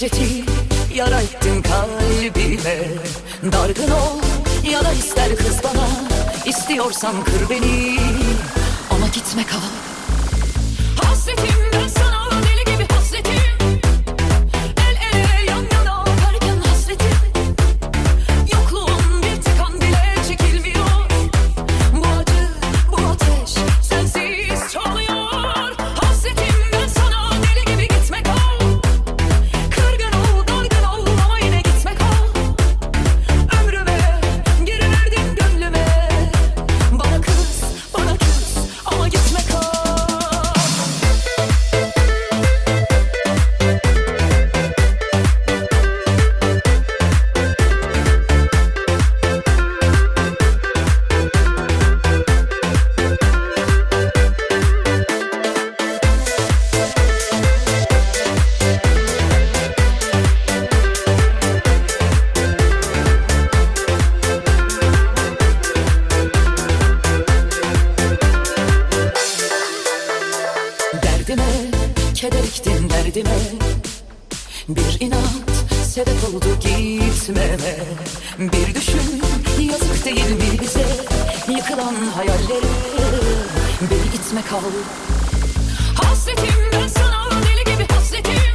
Hasreti yara kalbime. Dargın ol ya da ister kız bana. İstiyorsan kır beni. Ama gitme kal derdime Bir inat sebep oldu gitmeme. Bir düşün yazık değil mi bize. Yıkılan hayallere Beni gitme kal. Hasretim ben sana deli gibi hasretim